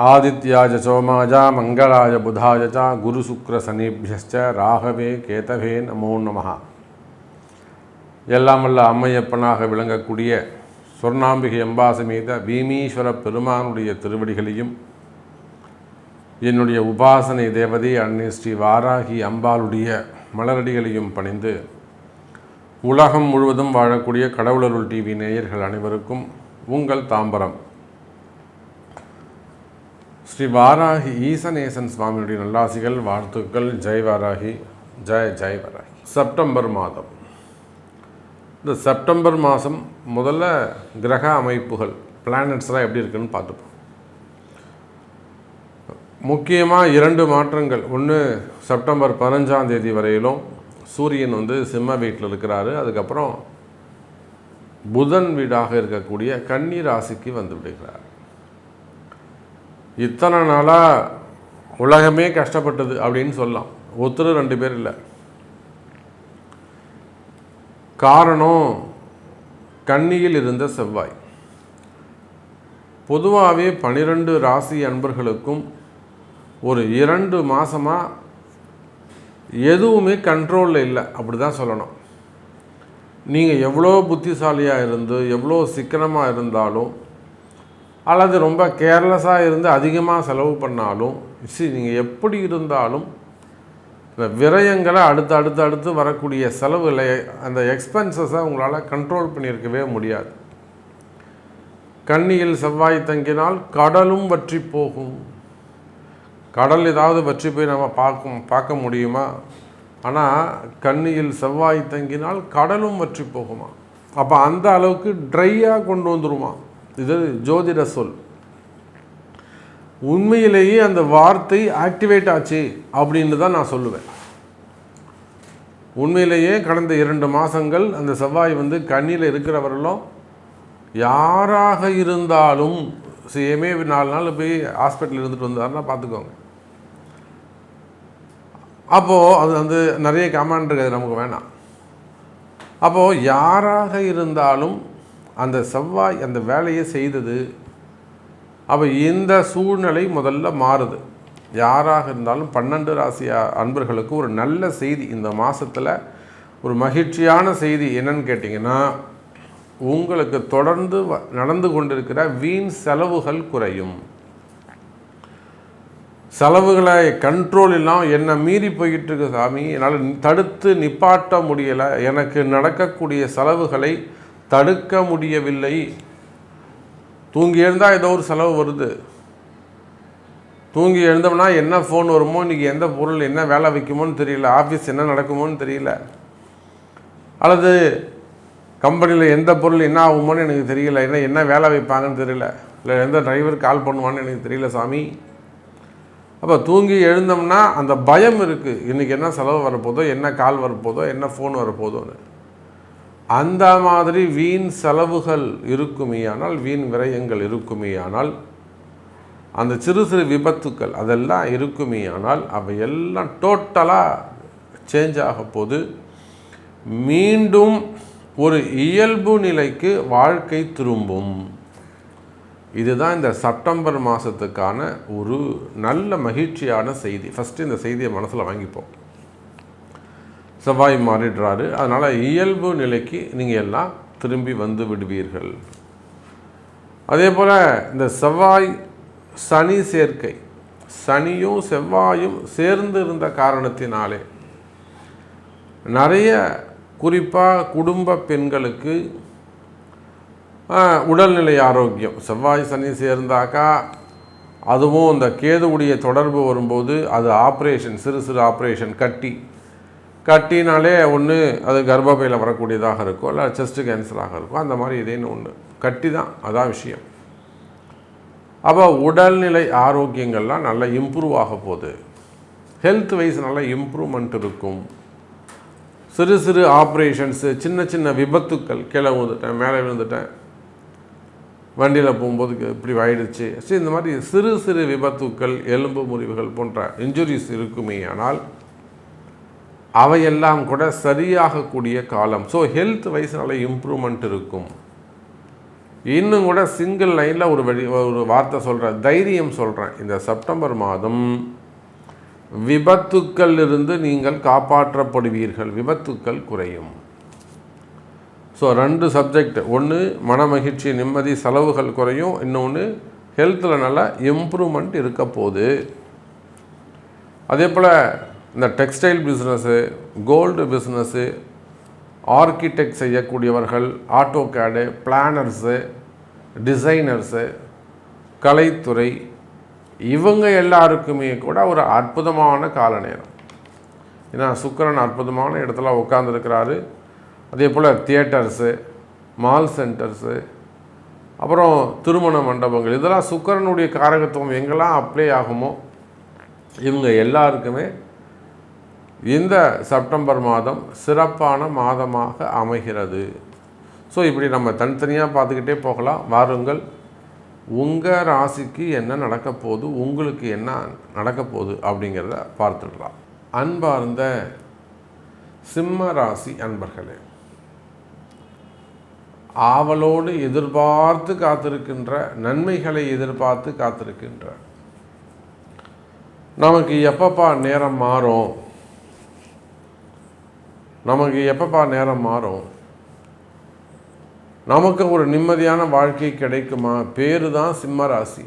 ஆதித்யாஜ சோமாஜா மங்களாய புதாய ச குரு சுக்ர சனிபியஸ்ச ராகவே கேதவே நமோ நமகா எல்லாம் வல்ல அம்மையப்பனாக விளங்கக்கூடிய சொர்ணாம்பிகை அம்பாசமேத பீமீஸ்வர பெருமானுடைய திருவடிகளையும் என்னுடைய உபாசனை தேவதை அன்னை ஸ்ரீ வாராகி அம்பாளுடைய மலரடிகளையும் பணிந்து உலகம் முழுவதும் வாழக்கூடிய கடவுளருள் டிவி நேயர்கள் அனைவருக்கும் உங்கள் தாம்பரம். ஸ்ரீ வாராகி ஈசநேசன் சுவாமியுடைய நல்லாசிகள் வாழ்த்துக்கள். ஜெய் வாராகி ஜெய் ஜெய் வாராகி. செப்டம்பர் மாதம். இந்த செப்டம்பர் மாதம் முதல்ல கிரக அமைப்புகள் பிளானட்ஸ்லாம் எப்படி இருக்குன்னு பார்த்துப்போம். முக்கியமாக இரண்டு மாற்றங்கள். ஒன்று செப்டம்பர் பதினஞ்சாம் தேதி வரையிலும் சூரியன் வந்து சிம்ம வீட்டில் இருக்கிறாரு. அதுக்கப்புறம் புதன் வீடாக இருக்கக்கூடிய கன்னி ராசிக்கு வந்து விடுகிறார். இத்தனை நாளாக உலகமே கஷ்டப்பட்டது அப்படின்னு சொல்லலாம். ஒருத்தர் ரெண்டு பேர் இல்லை. காரணம் கன்னியில் இருந்த செவ்வாய். பொதுவாகவே பனிரெண்டு ராசி அன்பர்களுக்கும் ஒரு இரண்டு மாதமாக எதுவுமே கண்ட்ரோலில் இல்லை. அப்படி தான் சொல்லணும். நீங்கள் எவ்வளோ புத்திசாலியாக இருந்து எவ்வளோ சிக்கனமாக இருந்தாலும் அல்லது ரொம்ப கேர்லெஸ்ஸாக இருந்து அதிகமாக செலவு பண்ணாலும் சி நீங்கள் எப்படி இருந்தாலும் இந்த விரயங்களை அடுத்து அடுத்து அடுத்து வரக்கூடிய செலவுகளை அந்த எக்ஸ்பென்சஸை உங்களால் கண்ட்ரோல் பண்ணியிருக்கவே முடியாது. கண்ணியில் செவ்வாய் தங்கினால் கடலும் வற்றி போகும். கடல் ஏதாவது வற்றி போய் நம்ம பார்க்கும் பார்க்க முடியுமா? ஆனால் கண்ணியில் செவ்வாய் தங்கினால் கடலும் வற்றி போகுமா? அப்போ அந்த அளவுக்கு ட்ரையாக கொண்டு வந்துருமா? இது ஜோதிட சொல். உண்மையிலேயே அந்த வார்த்தை ஆக்டிவேட் ஆச்சு அப்படின்னு தான் நான் சொல்லுவேன். உண்மையிலேயே கடந்த இரண்டு மாதங்கள் அந்த செவ்வாய் வந்து கண்ணியில் இருக்கிறவர்களும் யாராக இருந்தாலும் சேமே நாலு நாள் போய் ஹாஸ்பிட்டல் இருந்துட்டு வந்தாருன்னா பார்த்துக்கோங்க அப்போது அது வந்து நிறைய கமாண்ட் இருக்குது நமக்கு வேணாம். அப்போது யாராக இருந்தாலும் அந்த செவ்வாய் அந்த வேலையை செய்தது அப்போ இந்த சூழ்நிலை முதல்ல மாறுது. யாராக இருந்தாலும் பன்னெண்டு ராசி அன்பர்களுக்கு ஒரு நல்ல செய்தி. இந்த மாதத்தில் ஒரு மகிழ்ச்சியான செய்தி என்னன்னு கேட்டிங்கன்னா உங்களுக்கு தொடர்ந்து நடந்து கொண்டிருக்கிற வீண் செலவுகள் குறையும். செலவுகளை கண்ட்ரோல் இல்லாமல் என்னை மீறி போய்கிட்டு இருக்கு சாமி. என்னால் தடுத்து நிப்பாட்ட முடியலை. எனக்கு நடக்கக்கூடிய செலவுகளை தடுக்க முடியவில்லை. தூங்கி எழுந்தால் ஏதோ ஒரு செலவு வருது. தூங்கி எழுந்தோம்னா என்ன ஃபோன் வருமோ இன்றைக்கி எந்த பொருள் என்ன வேலை வைக்குமோன்னு தெரியல ஆஃபீஸ் என்ன நடக்குமோன்னு தெரியல. அல்லது கம்பெனியில் எந்த பொருள் என்ன ஆகுமோன்னு எனக்கு தெரியல என்ன என்ன வேலை வைப்பாங்கன்னு தெரியல இல்லை எந்த டிரைவர் கால் பண்ணுவான்னு எனக்கு தெரியல சாமி. அப்போ தூங்கி எழுந்தோம்னா அந்த பயம் இருக்குது இன்றைக்கி என்ன செலவு வரப்போதோ என்ன கால் வரப்போதோ என்ன ஃபோன் வரப்போதோன்னு. அந்த மாதிரி வீண் செலவுகள் இருக்குமேயானால் வீண் விரயங்கள் இருக்குமேயானால் அந்த சிறு சிறு விபத்துக்கள் அதெல்லாம் இருக்குமேயானால் அவை எல்லாம் டோட்டலாக சேஞ்ச் ஆக போது மீண்டும் ஒரு இயல்பு நிலைக்கு வாழ்க்கை திரும்பும். இதுதான் இந்த செப்டம்பர் மாதத்துக்கான ஒரு நல்ல மகிழ்ச்சியான செய்தி. ஃபஸ்ட்டு இந்த செய்தியை மனசில் வாங்கிப்போம். செவ்வாய் மாறிடுறாரு. அதனால் இயல்பு நிலைக்கு நீங்கள் எல்லாம் திரும்பி வந்து விடுவீர்கள். அதே போல் இந்த செவ்வாய் சனி சேர்க்கை சனியும் செவ்வாயும் சேர்ந்து இருந்த காரணத்தினாலே நிறைய குறிப்பாக குடும்ப பெண்களுக்கு உடல்நிலை ஆரோக்கியம். செவ்வாய் சனி சேர்ந்தாக்கா அதுவும் இந்த கேதுவுடைய தொடர்பு வரும்போது அது ஆப்ரேஷன் சிறு சிறு ஆப்ரேஷன் கட்டி கட்டினாலே ஒன்று அது கர்ப்பப்பையில் வரக்கூடியதாக இருக்கும் இல்லை செஸ்ட்டு கேன்சராக இருக்கும் அந்த மாதிரி இதேன்னு ஒன்று கட்டி தான் அதான் விஷயம். அப்போ உடல்நிலை ஆரோக்கியங்கள்லாம் நல்லா இம்ப்ரூவ் ஆக போகுது. ஹெல்த் வைஸ் நல்லா இம்ப்ரூவ்மெண்ட் இருக்கும். சிறு சிறு ஆப்ரேஷன்ஸு சின்ன சின்ன விபத்துக்கள் கீழே விழுந்துட்டேன் மேலே விழுந்துட்டேன். வண்டியில் போகும்போது இப்படி ஆயிடுச்சு. சரி இந்த மாதிரி சிறு சிறு விபத்துக்கள் எலும்பு முறிவுகள் போன்ற இன்ஜுரிஸ் இருக்குமே ஆனால் அவையெல்லாம் கூட சரியாகக்கூடிய காலம். ஸோ ஹெல்த் வைஸ் இம்ப்ரூவ்மெண்ட் இருக்கும். இன்னும் கூட சிங்கிள் லைனில் ஒரு வழி ஒரு வார்த்தை சொல்கிறேன் தைரியம் சொல்கிறேன் இந்த செப்டம்பர் மாதம் விபத்துக்கள் இருந்து நீங்கள் காப்பாற்றப்படுவீர்கள். விபத்துக்கள் குறையும். ஸோ ரெண்டு சப்ஜெக்ட் ஒன்று மன மகிழ்ச்சி நிம்மதி செலவுகள் குறையும். இன்னொன்று ஹெல்த்தில் நல்லா இம்ப்ரூவ்மெண்ட் இருக்க போகுது. அதே போல் இந்த textile business gold business architect செய்யக்கூடியவர்கள் ஆட்டோ கேடு பிளானர்ஸு டிசைனர்ஸு கலைத்துறை இவங்க எல்லாருக்குமே கூட ஒரு அற்புதமான கால நேரம் ஏன்னா சுக்கரன் அற்புதமான இடத்துல உட்காந்துருக்கிறாரு அதே போல் தியேட்டர்ஸு மால் சென்டர்ஸு அப்புறம் திருமண மண்டபங்கள். இதெல்லாம் சுக்கரனுடைய காரகத்துவம் எங்கெல்லாம் அப்ளை ஆகுமோ இவங்க எல்லாருக்குமே இந்த செப்டம்பர் மாதம் சிறப்பான மாதமாக அமைகிறது. ஸோ இப்படி நம்ம தனித்தனியாக பார்த்துக்கிட்டே போகலாம். வாருங்கள் உங்கள் ராசிக்கு என்ன நடக்க போகுது உங்களுக்கு என்ன நடக்க போகுது அப்படிங்கிறத பார்த்துடலாம். அன்பார்ந்த சிம்ம ராசி அன்பர்களே ஆவலோடு எதிர்பார்த்து காத்திருக்கின்ற நன்மைகளை எதிர்பார்த்து காத்திருக்கின்ற நமக்கு எப்பப்பா நேரம் மாறும்? நமக்கு எப்பப்பா நேரம் மாறும்? நமக்கு ஒரு நிம்மதியான வாழ்க்கை கிடைக்குமா? பேரு தான் சிம்ம ராசி.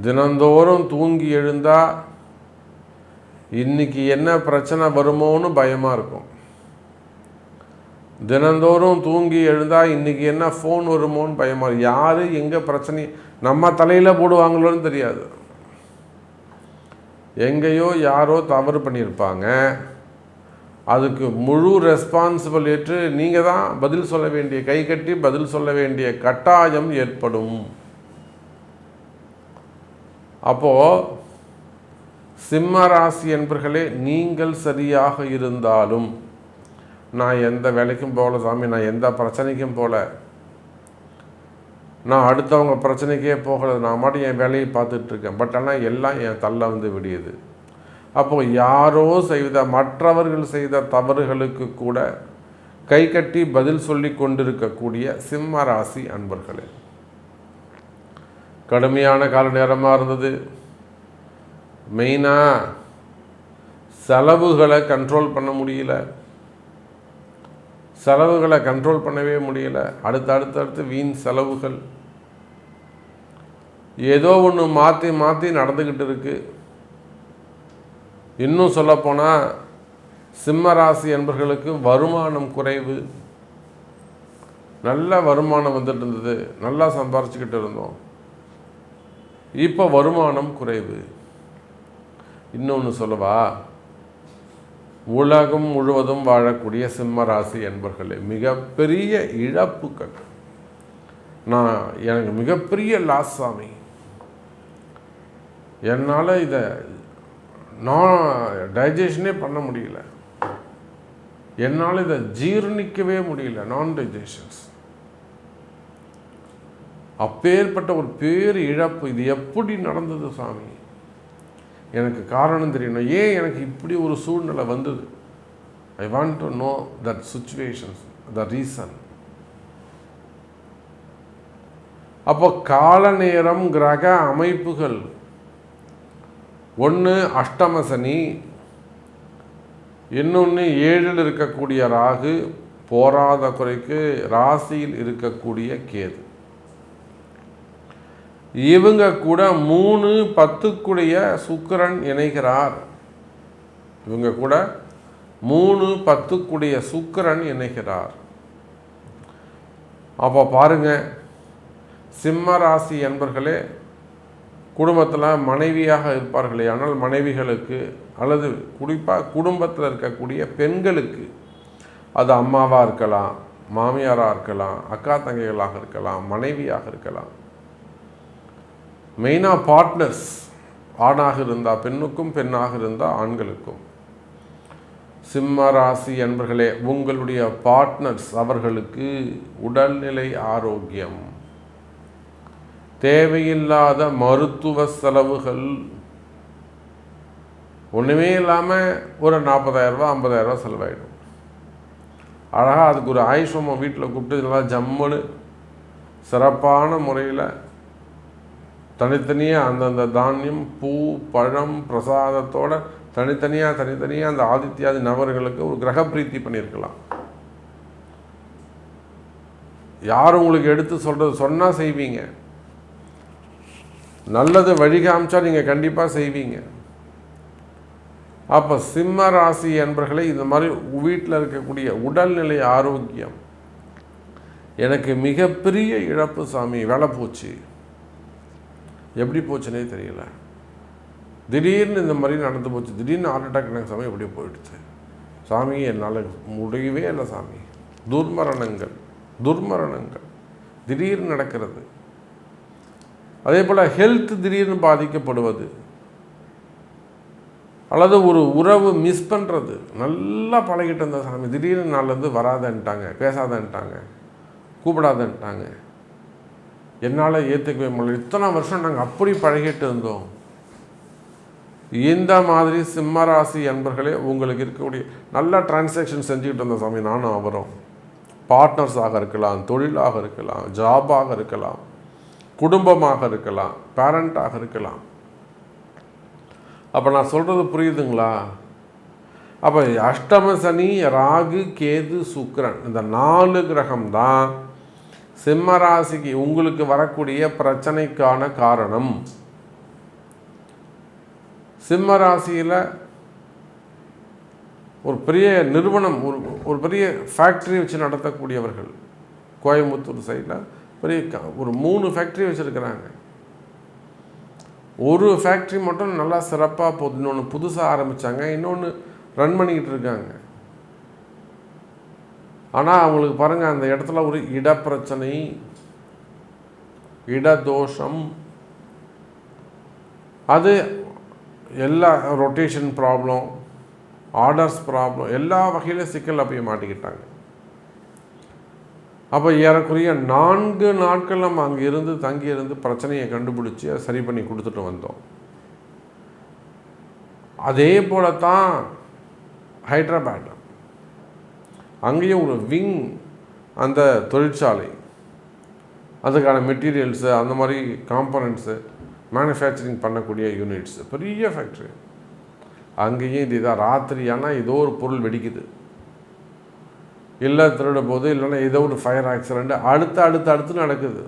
தினந்தோறும் தூங்கி எழுந்தா இன்னைக்கு என்ன பிரச்சனை வருமோன்னு பயமாக இருக்கும். தினந்தோறும் தூங்கி எழுந்தா இன்னைக்கு என்ன ஃபோன் வருமோன்னு பயமாக இருக்கும். யார் எங்கே பிரச்சனை நம்ம தலையில் போடுவாங்களோன்னு தெரியாது. எங்கேயோ யாரோ தவறு பண்ணியிருப்பாங்க. அதுக்கு முழு ரெஸ்பான்சிபிள் ஏற்று நீங்கள் தான் பதில் சொல்ல வேண்டிய கை கட்டி பதில் சொல்ல வேண்டிய கட்டாயம் ஏற்படும். அப்போது சிம்ம ராசி என்பர்களே நீங்கள் சரியாக இருந்தாலும் நான் எந்த வேலைக்கும் போகல சாமி நான் எந்த பிரச்சனைக்கும் போகல நான் அடுத்தவங்க பிரச்சனைக்கே போகல நான் மட்டும் என் வேலையை பார்த்துட்ருக்கேன் பட் ஆனால் எல்லாம் என் தள்ள வந்து விடியுது. அப்போது யாரோ செய்த மற்றவர்கள் செய்த தவறுகளுக்கு கூட கை கட்டி பதில் சொல்லி கொண்டிருக்கக்கூடிய சிம்ம ராசி அன்பர்களே. கடுமையான கால நேரமாக இருந்தது. மெயினாக செலவுகளை கண்ட்ரோல் பண்ண முடியல. செலவுகளை கண்ட்ரோல் பண்ணவே முடியல. அடுத்து அடுத்தடுத்து வீண் செலவுகள். ஏதோ ஒன்று மாற்றி மாற்றி நடந்துக்கிட்டு இருக்குது இன்னும் சொல்லப்போனால் சிம்ம ராசி என்பர்களுக்கு வருமானம் குறைவு. நல்ல வருமானம் வந்துட்டு இருந்தது நல்லா சம்பாரிச்சுக்கிட்டு இருந்தோம். இப்போ வருமானம் குறைவு. இன்னொன்று சொல்லவா உலகம் முழுவதும் வாழக்கூடிய சிம்ம ராசி என்பர்களே மிகப்பெரிய இழப்புகள். நான் எனக்கு மிகப்பெரிய லாஸ் சாமி என்னால் இதை நான் டைஜஷனே பண்ண முடியல. என்னால் இதை ஜீர்ணிக்கவே முடியல நான் டைஜஷன்ஸ் அப்பேற்பட்ட ஒரு பேர் இழப்பு இது எப்படி நடந்தது சாமி? எனக்கு காரணம் தெரியணும். ஏன் எனக்கு இப்படி ஒரு சூழ்நிலை வந்தது? I want to know that situations the reason அப்போ கால நேரம் கிரக அமைப்புகள் ஒன்று அஷ்டம சனி இன்னொன்று ஏழில் இருக்கக்கூடிய ராகு போராத குறைக்கு ராசியில் இருக்கக்கூடிய கேது. இவங்க கூட மூணு பத்துக்குடைய சுக்கிரன் இணைகிறார். இவங்க கூட மூணு பத்துக்குடைய சுக்கிரன் இணைகிறார். அப்போ பாருங்க சிம்ம ராசி என்பர்களே குடும்பத்தில் மனைவியாக இருப்பார்களே ஆனால் மனைவிகளுக்கு அல்லது குறிப்பாக குடும்பத்தில் இருக்கக்கூடிய பெண்களுக்கு அது அம்மாவாக இருக்கலாம் மாமியாராக இருக்கலாம் அக்கா தங்கைகளாக இருக்கலாம் மனைவியாக இருக்கலாம். மெயினாக பார்ட்னர்ஸ் ஆணாக இருந்தால் பெண்ணுக்கும் பெண்ணாக இருந்தால் ஆண்களுக்கும். சிம்ம ராசி என்பர்களே உங்களுடைய பார்ட்னர்ஸ் அவர்களுக்கு உடல்நிலை ஆரோக்கியம். தேவையில்லாத மருத்துவ செலவுகள். ஒன்றுமே இல்லாமல் ஒரு நாற்பதாயிரரூபா ஐம்பதாயிரரூபா செலவாயிடும். அழகாக அதுக்கு ஒரு ஆயுஷம் வீட்டில் கூப்பிட்டு நல்லா ஜம்முன்னு சிறப்பான முறையில் தனித்தனியாக அந்தந்த தானியம் பூ பழம் பிரசாதத்தோடு தனித்தனியாக தனித்தனியாக அந்த ஆதித்யாதி நபர்களுக்கு ஒரு கிரக பிரீத்தி பண்ணியிருக்கலாம். யார் உங்களுக்கு எடுத்து சொல்கிறது சொன்னால் செய்வீங்க. நல்லது வழி காமிச்சா நீங்கள் கண்டிப்பாக செய்வீங்க. அப்போ சிம்ம ராசி என்பர்களை இந்த மாதிரி வீட்டில் இருக்கக்கூடிய உடல்நிலை ஆரோக்கியம். எனக்கு மிகப்பெரிய இழப்பு சாமி வேலை போச்சு. எப்படி போச்சுனே தெரியல. திடீர்னு இந்த மாதிரி நடந்து போச்சு. திடீர்னு ஹார்ட் அட்டாக் எனக்கு சாமி எப்படி போயிடுச்சு. சாமி என்னால் முடியவே இல்லை சாமி. துர்மரணங்கள் துர்மரணங்கள். திடீர்னு நடக்கிறது. அதே போல் ஹெல்த் திடீர்னு பாதிக்கப்படுவது. அல்லது ஒரு உறவு மிஸ் பண்ணுறது நல்லா பழகிட்டு இருந்த சாமி திடீர்னு நாள்லேருந்து வராதன்ட்டாங்க பேசாதன்ட்டாங்க கூப்பிடாதன்ட்டாங்க. என்னால் ஏற்றுக்கவே முடியல. இத்தனை வருஷம் நாங்கள் அப்படி பழகிட்டு இருந்தோம். இந்த மாதிரி சிம்மராசி அன்பர்களே உங்களுக்கு இருக்கக்கூடிய நல்ல டிரான்சாக்ஷன் செஞ்சுக்கிட்டு இருந்த சாமி நானும் அவரும். பார்ட்னர்ஸாக இருக்கலாம் தொழிலாக இருக்கலாம் ஜாபாக இருக்கலாம். குடும்பமாக இருக்கலாம் பேரண்ட்டாக இருக்கலாம். அப்போ நான் சொல்கிறது புரியுதுங்களா? அப்போ அஷ்டம சனி ராகு கேது சுக்கரன் இந்த நாலு கிரகம் தான் சிம்ம ராசிக்கு உங்களுக்கு வரக்கூடிய பிரச்சனைக்கான காரணம். சிம்ம ராசியில் ஒரு பெரிய நிறுவனம் ஒரு ஒரு பெரிய ஃபேக்ட்ரி வச்சு நடத்தக்கூடியவர்கள். கோயம்புத்தூர் சைடில் பெரிய க- ஒரு மூணு ஃபேக்ட்ரி வச்சுருக்கிறாங்க. ஒரு ஃபேக்ட்ரி மட்டும் நல்லா சிறப்பாக போகுது இன்னொன்று புதுசாக ஆரம்பித்தாங்க இன்னொன்று ரன் பண்ணிக்கிட்டு இருக்காங்க. ஆனால் அவங்களுக்கு பாருங்கள் அந்த இடத்துல ஒரு இடப்பிரச்சனை இடதோஷம். அது எல்லா ரொட்டேஷன் ப்ராப்ளம் ஆர்டர்ஸ் ப்ராப்ளம் எல்லா வகையிலும் சிக்கலில் போய் மாட்டிக்கிட்டாங்க. அப்போ ஏறக்குறைய நான்கு நாட்கள் நம்ம அங்கே இருந்து தங்கி இருந்து பிரச்சனையை கண்டுபிடிச்சி அதை சரி பண்ணி கொடுத்துட்டு வந்தோம். அதே போல தான் ஹைதராபாத். அங்கேயும் ஒரு விங் அந்த தொழிற்சாலை. அதுக்கான மெட்டீரியல்ஸு அந்த மாதிரி காம்பனண்ட்ஸு மேனுஃபேக்சரிங் பண்ணக்கூடிய யூனிட்ஸு பெரிய ஃபேக்ட்ரி அங்கேயும் இது இதாக ராத்திரி ஆனால் ஏதோ ஒரு பொருள் வெடிக்குது. இல்லை திருட போது இல்லைன்னா ஏதோ ஒரு ஃபயர் ஆக்சிடெண்ட் அடுத்து அடுத்து அடுத்து நடக்குது.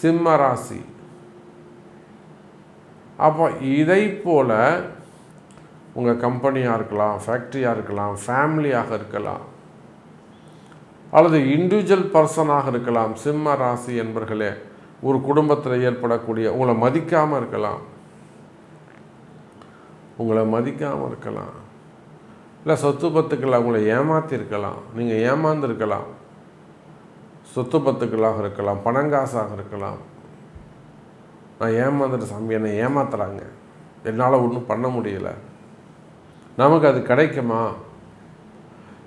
சிம்ம ராசி. அப்போ இதை போல் உங்கள் கம்பெனியாக இருக்கலாம் ஃபேக்ட்ரியாக இருக்கலாம் ஃபேமிலியாக இருக்கலாம் அல்லது இண்டிவிஜுவல் பர்சனாக இருக்கலாம் சிம்ம ராசி என்பர்களே ஒரு குடும்பத்தில் ஏற்படக்கூடிய உங்களை மதிக்காமல் இருக்கலாம். உங்களை மதிக்காமல் இருக்கலாம். இல்லை சொத்து பத்துக்களை அவங்கள ஏமாத்திருக்கலாம். நீங்கள் ஏமாந்துருக்கலாம். சொத்து பத்துக்களாக இருக்கலாம் பணங்காசாக இருக்கலாம். நான் ஏமாந்துட்டு சாமி என்னை ஏமாத்துறாங்க. என்னால் ஒன்றும் பண்ண முடியல. நமக்கு அது கிடைக்குமா?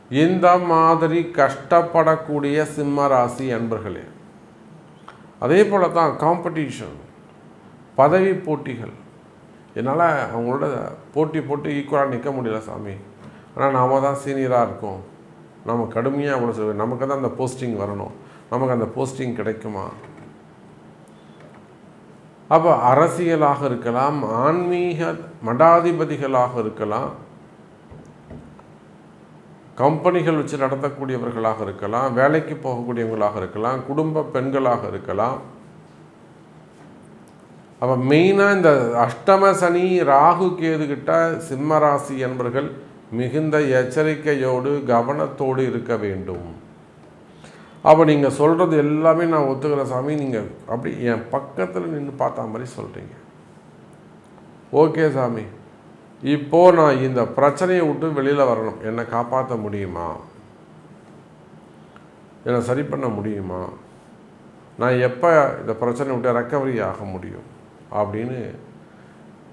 இந்த மாதிரி கஷ்டப்படக்கூடிய சிம்ம ராசி அன்பர்களே அதே போல தான் காம்படிஷன் பதவி போட்டிகள். என்னால் அவங்களோட போட்டி போட்டு ஈக்குவலாக நிற்க முடியல சாமி. ஆனால் நாம் தான் சீனியராக இருக்கோம். நம்ம கடுமையாக அவ்வளோ சொல்லுவோம் நமக்கு தான் அந்த போஸ்டிங் வரணும். நமக்கு அந்த போஸ்டிங் கிடைக்குமா? அப்போ அரசியலாக இருக்கலாம் ஆன்மீக மடாதிபதிகளாக இருக்கலாம் கம்பெனிகள் வச்சு நடத்தக்கூடியவர்களாக இருக்கலாம் வேலைக்கு போகக்கூடியவங்களாக இருக்கலாம் குடும்ப பெண்களாக இருக்கலாம். அப்போ மெயினாக இந்த அஷ்டம சனி ராகு கேது கிட்ட சிம்ம ராசி என்பர்கள் மிகுந்த எச்சரிக்கையோடு கவனத்தோடு இருக்க வேண்டும். அப்போ நீங்கள் சொல்கிறது எல்லாமே நான் ஒத்துக்கிற சாமி. நீங்கள் அப்படி என் பக்கத்தில் நின்று பார்த்த மாதிரி சொல்கிறீங்க ஓகே சாமி. இப்போ நான் இந்த பிரச்சனையை விட்டு வெளியில் வரணும். என்னை காப்பாற்ற முடியுமா? என்னை சரி பண்ண முடியுமா? நான் எப்போ இந்த பிரச்சனை விட்டு ரெக்கவரி ஆக முடியும்? அப்படின்னு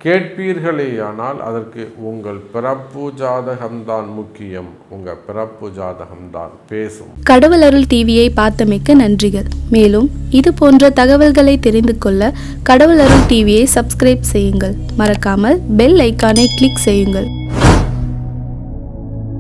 கேட்பீர்களேயானால் அதற்கு உங்கள் பிறப்பு ஜாதகம்தான் முக்கியம். உங்கள் பிறப்பு ஜாதகம்தான். பேசும். கடவுள் அருள் டிவியை பார்த்தமைக்க நன்றிகள். மேலும் இது போன்ற தகவல்களை தெரிந்து கொள்ள கடவுள் அருள் டிவியை சப்ஸ்கிரைப் செய்யுங்கள். மறக்காமல் பெல் ஐக்கானை கிளிக் செய்யுங்கள்.